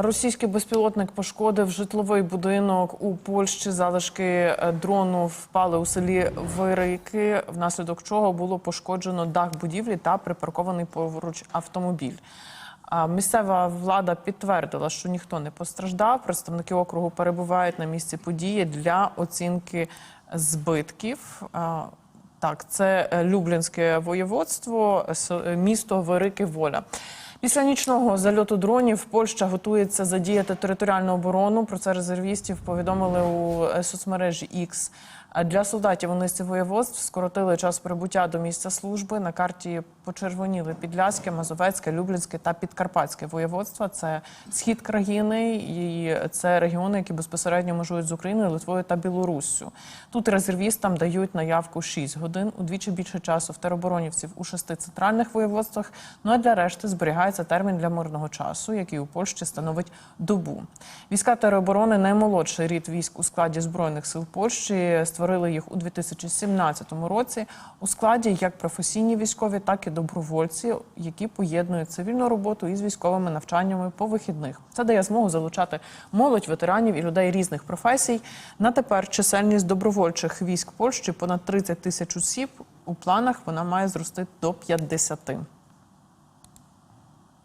Російський безпілотник пошкодив житловий будинок у Польщі. Залишки е, дрону впали у селі Вирики, внаслідок чого було пошкоджено дах будівлі та припаркований поруч автомобіль. Місцева влада підтвердила, що ніхто не постраждав. Представники округу перебувають на місці події для оцінки збитків. Так, це е, Люблінське воєводство, е, місто Велике Воля. Після нічного зальоту дронів Польща готується задіяти територіальну оборону. Про це резервістів повідомили у е, соцмережі X. Для солдатів у низці воєводств скоротили час прибуття до місця служби. На карті почервоніли Підляське, Мазовецьке, Люблінське та Підкарпатське воєводства. Це схід країни, і це регіони, які безпосередньо межують з Україною, Литвою та Білоруссю. Тут резервістам дають наявку 6 годин, удвічі більше часу в тероборонівців у шести центральних воєводствах. Ну а для решти зберігається термін для мирного часу, який у Польщі становить добу. Війська тероборони наймолодший рід військ у складі збройних сил Польщі. Створили їх у 2017 році у складі як професійні військові, так і добровольці, які поєднують цивільну роботу із військовими навчаннями по вихідних. Це дає змогу залучати молодь, ветеранів і людей різних професій. На тепер чисельність добровольчих військ Польщі понад 30 тисяч осіб. У планах вона має зрости до 50.